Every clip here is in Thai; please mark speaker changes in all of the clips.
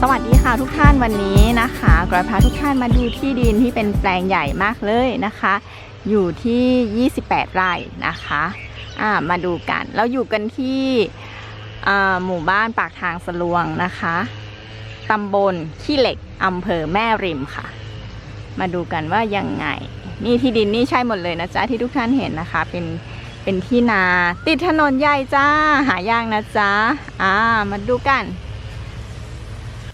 Speaker 1: สวัสดีค่ะทุกท่านวันนี้นะคะกรอยพาทุกท่านมาดูที่ดินที่เป็นแปลงใหญ่มากเลยนะคะ อยู่ที่ 28 ไร่นะคะอ่ามาดูกัน เราอยู่กันที่หมู่บ้านปากทางสลวงนะคะตำบลขี้เหล็กอำเภอแม่ริมค่ะ มาดูกันว่ายังไง นี่ที่ดินนี่ใช่หมดเลยนะจ๊ะที่ทุกท่านเห็นนะคะ เป็นเป็นที่นา ติดถนนใหญ่จ้าหายากนะจ๊ะอ่ามาดูกัน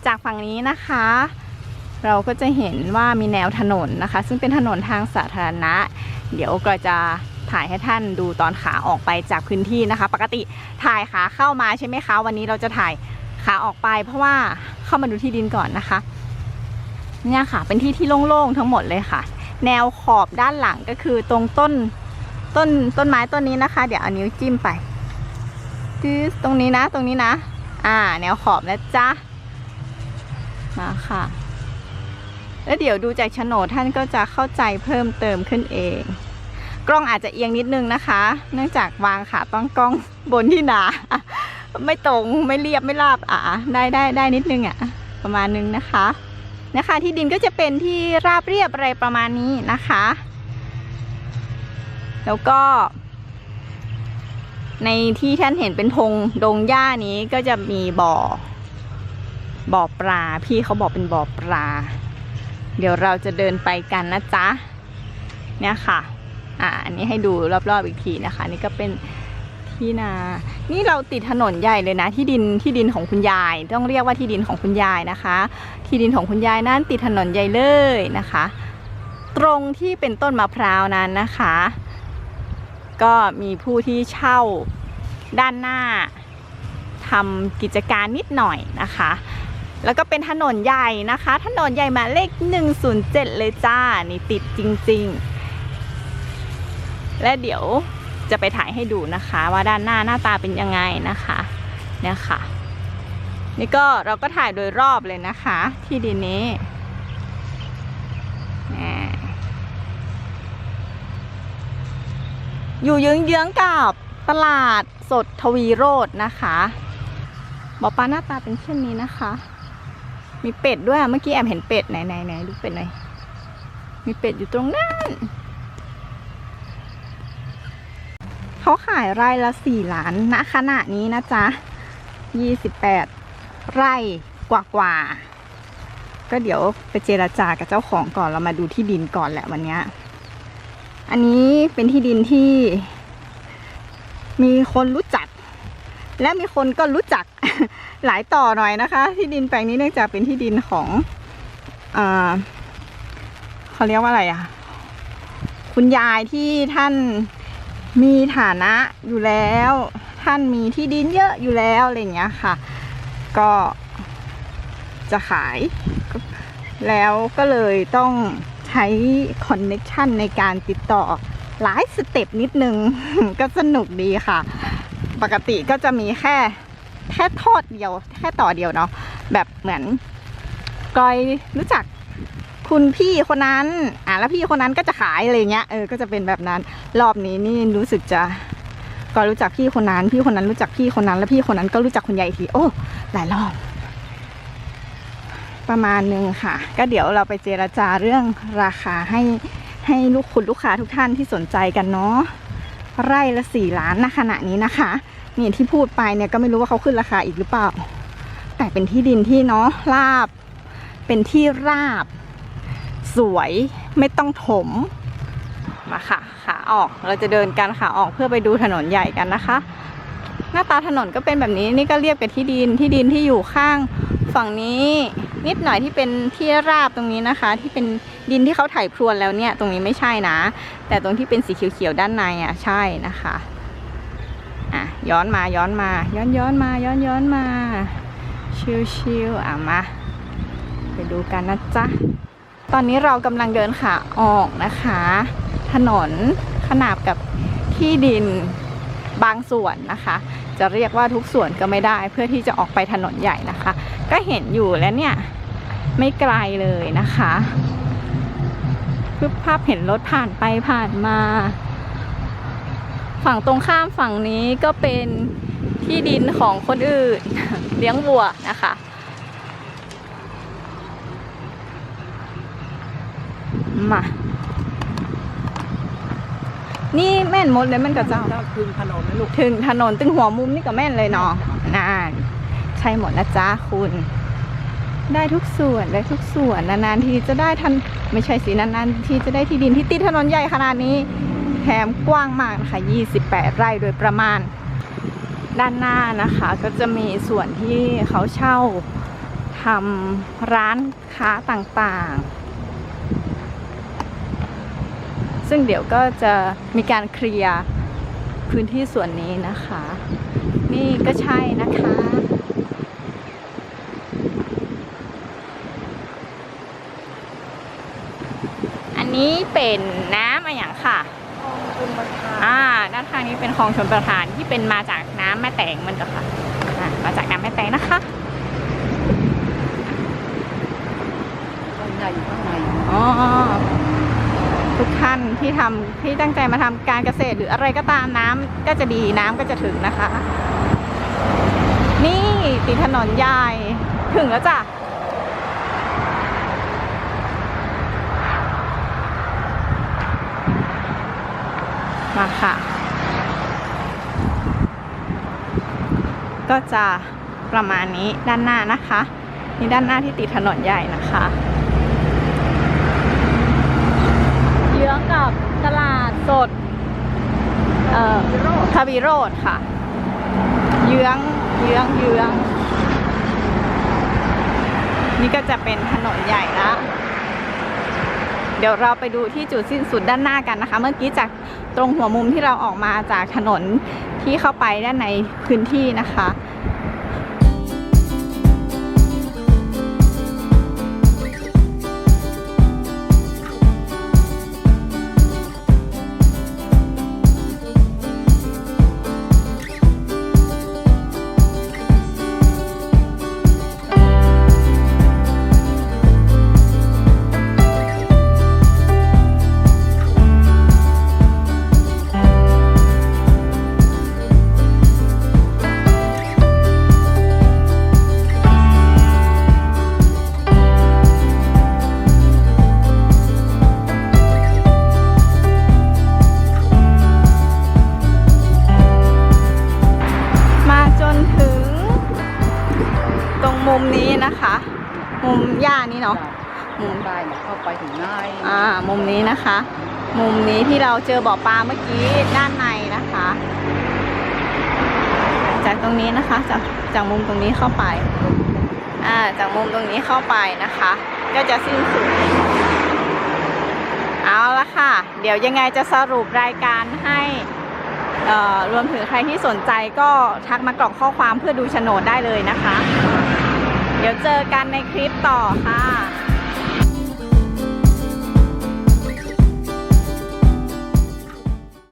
Speaker 1: จากฝั่งนี้นะคะ เราก็จะเห็นว่ามีแนวถนนนะคะ ซึ่งเป็นถนนทางสาธารณะ เดี๋ยวก็จะถ่ายให้ท่านดูตอนขาออกไปจากพื้นที่นะคะ ปกติถ่ายขาเข้ามาใช่ไหมคะ วันนี้เราจะถ่ายขาออกไป เพราะว่าเข้ามาดูที่ดินก่อนนะคะ เนี่ยค่ะ เป็นที่ที่โล่งๆทั้งหมดเลยค่ะ แนวขอบด้านหลังก็คือตรงต้นต้นต้นไม้ต้นนี้นะคะ เดี๋ยวเอานิ้วจิ้มไปตื้อตรงนี้นะ ตรงนี้นะ อ่า แนวขอบนะจ๊ะ มาค่ะ แล้วเดี๋ยวดูจากโฉนดท่านก็จะเข้าใจเพิ่มเติมขึ้นเอง กล้องอาจจะเอียงนิดนึงนะคะ เนื่องจากวางขาต้องกล้องบนที่หนา ไม่ตรงไม่เรียบไม่ราบอะได้ได้ได้นิดนึงอะ ประมาณนึงนะคะ นะคะ ที่ดินก็จะเป็นที่ราบเรียบอะไรประมาณนี้นะคะ แล้วก็ในที่ท่านเห็นเป็นธงดงหญ้านี้ก็จะมีบ่อ บ่อปลา พี่เขาบอกเป็นบ่อปลา เดี๋ยวเราจะเดินไปกันนะจ๊ะ เนี่ยค่ะ อ่า อันนี้ให้ดูรอบๆอีกทีนะคะ นี่ก็เป็นที่นา นี่เราติดถนนใหญ่เลยนะ ที่ดินที่ดินของคุณยาย ต้องเรียกว่าที่ดินของคุณยายนะคะ ที่ดินของคุณยายนั้นติดถนนใหญ่เลยนะคะ ตรงที่เป็นต้นมะพร้าวนั้นนะคะ ก็มีผู้ที่เช่าด้านหน้าทำกิจการนิดหน่อยนะคะ แล้วก็เป็นถนนใหญ่นะคะ ถนนใหญ่มาเลข 107 เลยจ้า นี่ติดจริง ๆ และเดี๋ยวจะไปถ่ายให้ดูนะคะ ว่าด้านหน้าหน้าตาเป็นยังไงนะคะเนี่ยค่ะ นี่ก็เราก็ถ่ายโดยรอบเลยนะคะ ที่ดินนี้อยู่เยื้องๆกับตลาดสดทวีโรจน์นะคะหมอปลาหน้าตาเป็นเช่นนี้นะคะ มีเป็ดด้วยเมื่อกี้แอบเห็นเป็ดไหนไหนไหนดูเป็ดหน่อยมีเป็ดอยู่ตรงนั้นเขาขายไร่ละสี่ล้านณขณะนี้นะจ๊ะยี่สิบแปดไร่กว่ากว่าก็เดี๋ยวไปเจราจากับเจ้าของก่อนเรามาดูที่ดินก่อนแหละวันนี้อันนี้เป็นที่ดินที่ มีคนรู้จัก และมีคนก็รู้จัก หลายต่อหน่อยนะคะ ที่ดินแปลงนี้เนื่องจากเป็นที่ดินของอเขาเรียกว่าอะไรอะคุณยายที่ท่านมีฐานะอยู่แล้ว ท่านมีที่ดินเยอะอยู่แล้วอะไรอย่างเงี้ยค่ะ ก็จะขาย แล้วก็เลยต้องใช้คอนเน็ชันในการติดต่อหลายสเต็ปนิดนึง ก็สนุกดีค่ะ ปกติก็จะมีแค่ ค่ทอดเดียว แค่ต่อเดียวเนาะแบบเหมือนกอยรู้จักคุณพี่คนนั้น อะแล้วพี่คนนั้นก็จะขายอะไรเงี้ย เออ ก็จะเป็นแบบนั้น รอบนี้นี่รู้สึกจะกอยรู้จักพี่คนนั้น พี่คนนั้นรู้จักพี่คนนั้น แล้วพี่คนนั้นก็รู้จักคุณยายทีโอ้ หลายรอบ ประมาณนึงค่ะ ก็เดี๋ยวเราไปเจราจาเรื่องราคาให้ให้ลูกคุณลูกค้าทุกท่านที่สนใจกันเนาะ ไร่ละสี่ล้านณขณะนี้นะคะนี่ที่พูดไปเนี่ยก็ไม่รู้ว่าเขาขึ้นราคาอีกหรือเปล่า แต่เป็นที่ดินที่เนาะราบ เป็นที่ราบ สวยไม่ต้องถมมาค่ะขาออกเราจะเดินกันขาออกเพื่อไปดูถนนใหญ่กันนะคะ หน้าตาถนนก็เป็นแบบนี้นี่ก็เรียบกับที่ดินที่ดินที่อยู่ข้าง ฝั่งนี้นิดหน่อยที่เป็นที่ราบตรงนี้นะคะ ที่เป็นดินที่เขาไถพรวนแล้วเนี่ย ตรงนี้ไม่ใช่นะ แต่ตรงที่เป็นสีเขียวๆด้านในอะใช่นะคะอะย้อนมาย้อนมา ย้อนย้อนมา ย้อนย้อนมา ชิวชิวๆอะมาไปดูกันนะจ๊ะตอนนี้เรากำลังเดินขาออกนะคะ ถนนขนาบกับที่ดินบางส่วนนะคะ จะเรียกว่าทุกส่วนก็ไม่ได้ เพื่อที่จะออกไปถนนใหญ่นะคะ ก็เห็นอยู่แล้วเนี่ยไม่ไกลเลยนะคะพึอภาพเห็นรถผ่านไปผ่านมา ฝั่งตรงข้ามฝั่งนี้ก็เป็นที่ดินของคนอื่น เลี้ยงวัวนะคะมา นี่แม่นหมดเลยแม่นกับเจ้า
Speaker 2: เจ้าคืนขนมนะลูก
Speaker 1: ถึงถนนตึงหัวมุมนี่ก็แม่นเลยเนาะน่าใช่หมดนะจ๊ะคุณ ได้ทุกส่วนได้ทุกส่วนนานๆทีจะได้ทันไม่ใช่สินานๆทีจะได้ที่ดินที่ติดถนนใหญ่ขนาดนี้แถมกว้างมากนะคะ28 ไร่โดยประมาณ ด้านหน้านะคะ ก็จะมีส่วนที่เขาเช่าทำร้านค้าต่างๆ ซึ่งเดี๋ยวก็จะมีการเคลียร์พื้นที่ส่วนนี้นะคะ นี่ก็ใช่นะคะอันนี้เป็นน้ำอะไรอย่างค่ะ
Speaker 2: คุณประธาน
Speaker 1: อ่า ด้านข้างนี้เป็นคลองชนประทานที่เป็นมาจากน้ำแม่แตงมันก็ค่ะอ่ามาจากน้ำแม่แตงนะคะ
Speaker 2: ข้างในอยู่ข้างใน
Speaker 1: อ๋อ ทุก ที่ทำที่ตั้งใจมาทำการเกษตรหรืออะไรก็ตามน้ำก็จะดีน้ำก็จะถึงนะคะ นี่ติดถนนใหญ่ถึงแล้วจ้ะมาค่ะ ก็จะประมาณนี้ด้านหน้านะคะ นี่ด้านหน้าที่ติดถนนใหญ่นะคะ เยื้องกับตลาด สดเอ่อคาบิโรดค่ะ เยื้องเยื้องเยื้อง นี่ก็จะเป็นถนนใหญ่ละเดี๋ยวเราไปดูที่จุดสิ้นสุดด้านหน้ากันนะคะ เมื่อกี้จากตรงหัวมุมที่เราออกมาจากถนนที่เข้าไปด้านในพื้นที่นะคะ นี้นะคะ มุมหญ้านี้เนาะ
Speaker 2: มุมได้เนี่ยเข้าไปถึงใน
Speaker 1: อ่า มุมนี้นะคะ มุมนี้ที่เราเจอบ่อปลาเมื่อกี้ด้านในนะคะ จากตรงนี้นะคะ จากจากมุมตรงนี้เข้าไป อ่า จากมุมตรงนี้เข้าไปนะคะ ก็จะสิ้นสุด เอาละค่ะ เดี๋ยวยังไงจะสรุปรายการให้เอ่อรวมถึงใครที่สนใจก็ทักมากรอกข้อความเพื่อดูโฉนดได้เลยนะคะ เดี๋ยวเจอกันในคลิปต่อค่ะ